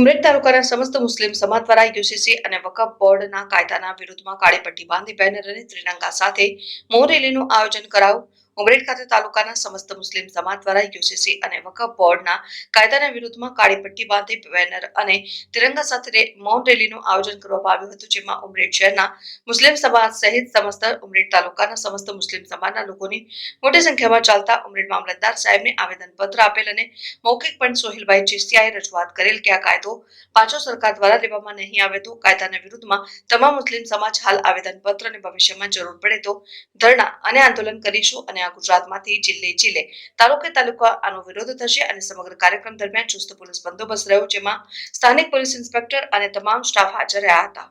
ઉમરેઠ તાલુકાના સમસ્ત મુસ્લિમ સમાજ દ્વારા યુસીસી અને વકફ બોર્ડના કાયદાના વિરુદ્ધમાં કાળી પટ્ટી બાંધી બેનર અને ત્રિરંગા સાથે મોરેલીનું રેલીનું આયોજન કરાયું. ઉમરેઠ ખાતે તાલુકાના સમસ્ત મુસ્લિમ સમાજ દ્વારા યુસીસી અને વકફ બોર્ડના કાયદાના વિરુદ્ધમાં કાળી પટ્ટી બાંધી બેનર અને તિરંગા સાથે મૌન રેલીનું આયોજન કરવામાં આવ્યું હતું, જેમાં ઉમરેઠ શહેરના મુસ્લિમ સમાજ સહિત સમસ્ત ઉમરેઠ તાલુકાના સમસ્ત મુસ્લિમ સમાજના લોકોની મોટી સંખ્યામાં ચાલતા ઉમરેઠ મામલતદાર સાહેબને આવેદનપત્ર આપેલ અને મૌખિક પણ સોહિલભાઈ ચિસ્તિયાએ રજૂઆત કરેલ કે આ કાયદો પાછો સરકાર દ્વારા લેવામાં નહીં આવે તો કાયદાના વિરુદ્ધમાં તમામ મુસ્લિમ સમાજ હાલ આવેદનપત્ર અને ભવિષ્યમાં જરૂર પડે તો ધરણા અને આંદોલન કરીશું અને આ ગુજરાતમાંથી જિલ્લે જિલ્લે તાલુકે તાલુકા આનો વિરોધ થશે અને સમગ્ર કાર્યક્રમ દરમિયાન ચુસ્ત પોલીસ બંદોબસ્ત રહ્યો, જેમાં સ્થાનિક પોલીસ ઇન્સ્પેક્ટર અને તમામ સ્ટાફ હાજર રહ્યા હતા.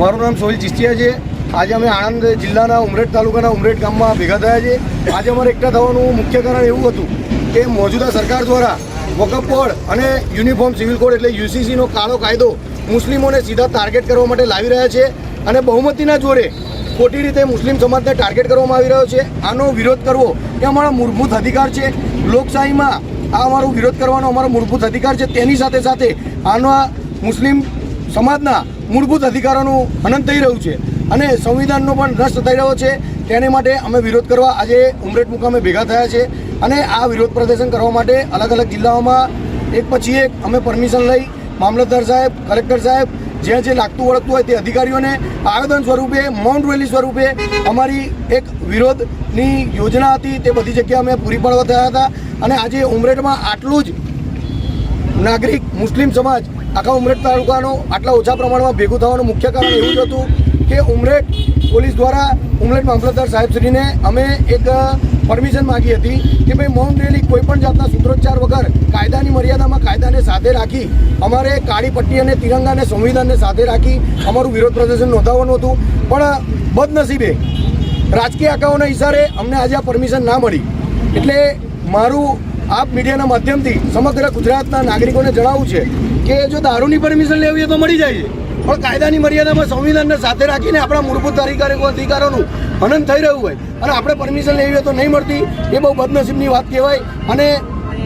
મારું નામ સોહિલ ચિસ્તિયા છે. આજે અમે આણંદ જિલ્લાના ઉમરેઠ તાલુકાના ઉમરેઠ ગામમાં ભેગા થયા છે. આજે અમારે એકઠા થવાનું મુખ્ય કારણ એવું હતું કે મોજૂદા સરકાર દ્વારા વકફ કોડ અને યુનિફોર્મ સિવિલ કોડ એટલે યુસીસીનો કાળો કાયદો મુસ્લિમોને સીધા ટાર્ગેટ કરવા માટે લાવી રહ્યા છે. અને બહુમતીના જોરે ખોટી રીતે મુસ્લિમ સમાજને ટાર્ગેટ કરવામાં આવી રહ્યો છે. આનો વિરોધ કરવો એ અમારો મૂળભૂત અધિકાર છે. લોકશાહીમાં આ અમારો વિરોધ કરવાનો અમારો મૂળભૂત અધિકાર છે. તેની સાથે સાથે આનો મુસ્લિમ સમાજના મૂળભૂત અધિકારોનું હનન થઈ રહ્યું છે અને સંવિધાનનો પણ નષ્ટ થઈ રહ્યો છે. તેને માટે અમે વિરોધ કરવા આજે ઉમરેટ મુકામે ભેગા થયા છે અને આ વિરોધ પ્રદર્શન કરવા માટે અલગ અલગ જિલ્લાઓમાં એક પછી એક અમે પરમિશન લઈ મામલતદાર સાહેબ, કલેક્ટર સાહેબ જ્યાં જે લાગતું વળગતું હોય તે અધિકારીઓને આવેદન સ્વરૂપે, મૌન રેલી સ્વરૂપે અમારી એક વિરોધની યોજના હતી. તે બધી જગ્યાએ અમે પૂરી પાડવા થયા હતા અને આજે ઉમરેઠમાં આટલું જ નાગરિક મુસ્લિમ સમાજ આખા ઉમરેઠ તાલુકાનો આટલા ઓછા પ્રમાણમાં ભેગું થવાનું મુખ્ય કારણ એવું જ હતું કે ઉમરેઠ પોલીસ દ્વારા ઉમરેઠ મામલતદાર સાહેબશ્રીને અમે એક પરમિશન માગી હતી કે ભાઈ મૌન રેલી કોઈ પણ જાતના સૂત્રોચ્ચાર વગર કાયદાની મર્યાદામાં કાયદાને સાથે રાખી અમારે કાળી પટ્ટી અને તિરંગાને સંવિધાનને સાથે રાખી અમારું વિરોધ પ્રદર્શન નોંધાવવાનું હતું. પણ બદનસીબે રાજકીય આંકાઓના ઇશારે અમને આજે આ પરમિશન ના મળી. એટલે મારું આપ મીડિયાના માધ્યમથી સમગ્ર ગુજરાતના નાગરિકોને જણાવવું છે કે જો દારૂની પરમિશન લેવી હોય તો મળી જાય છે. પણ કાયદાની મર્યાદામાં સંવિધાનને સાથે રાખીને આપણા મૂળભૂત અધિકારીઓ અધિકારોનું હનન થઈ રહ્યું હોય અને આપણે પરમિશન લેવી હોય તો નહીં મળતી, એ બહુ બદનસીબની વાત કહેવાય. અને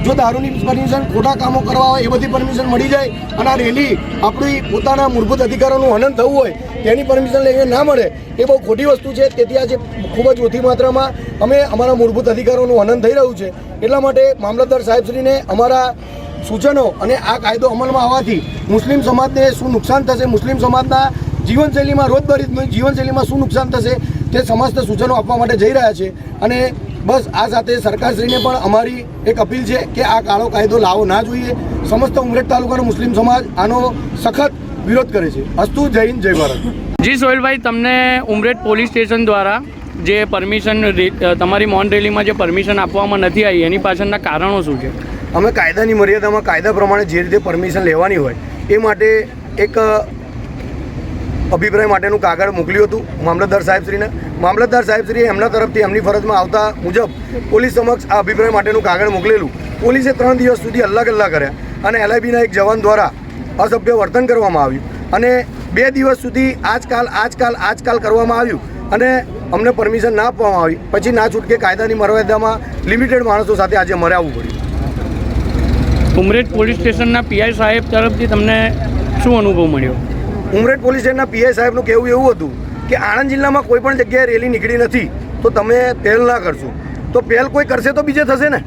જો દારૂની પરમિશન ખોટા કામો કરવા હોય, એ બધી પરમિશન મળી જાય અને આ રેલી આપણી પોતાના મૂળભૂત અધિકારોનું હનન થવું હોય, તેની પરમિશન લઈને ના મળે, એ બહુ ખોટી વસ્તુ છે. તેથી આજે ખૂબ જ ઓછી માત્રામાં અમે અમારા મૂળભૂત અધિકારોનું હનન થઈ રહ્યું છે. એટલા માટે મામલતદાર સાહેબશ્રીને અમારા સૂચનો અને આ કાયદો અમલમાં આવવાથી મુસ્લિમ સમાજને શું નુકસાન થશે? મુસ્લિમ સમાજના જીવનશૈલીમાં રોજબરોજ જીવનશૈલીમાં શું નુકસાન થશે? તે સમસ્ત સૂચનો આપવા માટે જઈ રહ્યા છે. અને બસ આ સાથે સરકારશ્રીને પણ અમારી એક અપીલ છે કે આ કાળો કાયદો લાવો ના જોઈએ. સમસ્ત ઉમરેઠ તાલુકાનો મુસ્લિમ સમાજ આનો સખત વિરોધ કરે છે. અસ્તુ, જય હિન્દ, જય ભારત. જી સોહેલભાઈ, તમને ઉમરેઠ પોલીસ સ્ટેશન દ્વારા જે પરમિશન તમારી મોન રેલીમાં જે પરમિશન આપવામાં નથી આવી, એની પાછળના કારણો શું છે? અમે કાયદાની મર્યાદામાં કાયદા પ્રમાણે જે રીતે પરમિશન લેવાની હોય, એ માટે એક અભિપ્રાય માટેનું કાગળ મોકલ્યું હતું મામલતદાર સાહેબશ્રીને. મામલતદાર સાહેબશ્રીએ એમના તરફથી એમની ફરજમાં આવતા મુજબ પોલીસ સમક્ષ આ અભિપ્રાય માટેનું કાગળ મોકલેલું. પોલીસે ત્રણ દિવસ સુધી અલ્લા ગલ્લા કર્યા અને એલઆઈબીના એક જવાન દ્વારા અસભ્ય વર્તન કરવામાં આવ્યું. અને બે દિવસ સુધી આજકાલ આજકાલ આજકાલ કરવામાં આવ્યું અને અમને પરમિશન ના આપવામાં આવી. પછી ના છૂટકે કાયદાની મર્યાદામાં લિમિટેડ માણસો સાથે આજે મરાવવું પડ્યું. ઉમરેઠ પોલીસ સ્ટેશનના પીઆઈ સાહેબ તરફથી તમને શું અનુભવ મળ્યો? ઉમરેઠ પોલીસ સ્ટેશનના પીઆઈ સાહેબનું કહેવું એવું હતું કે આણંદ જિલ્લામાં કોઈ પણ જગ્યાએ રેલી નીકળી નથી, તો તમે પહેલ ના કરશો. તો પહેલ કોઈ કરશે તો બીજે થશે ને?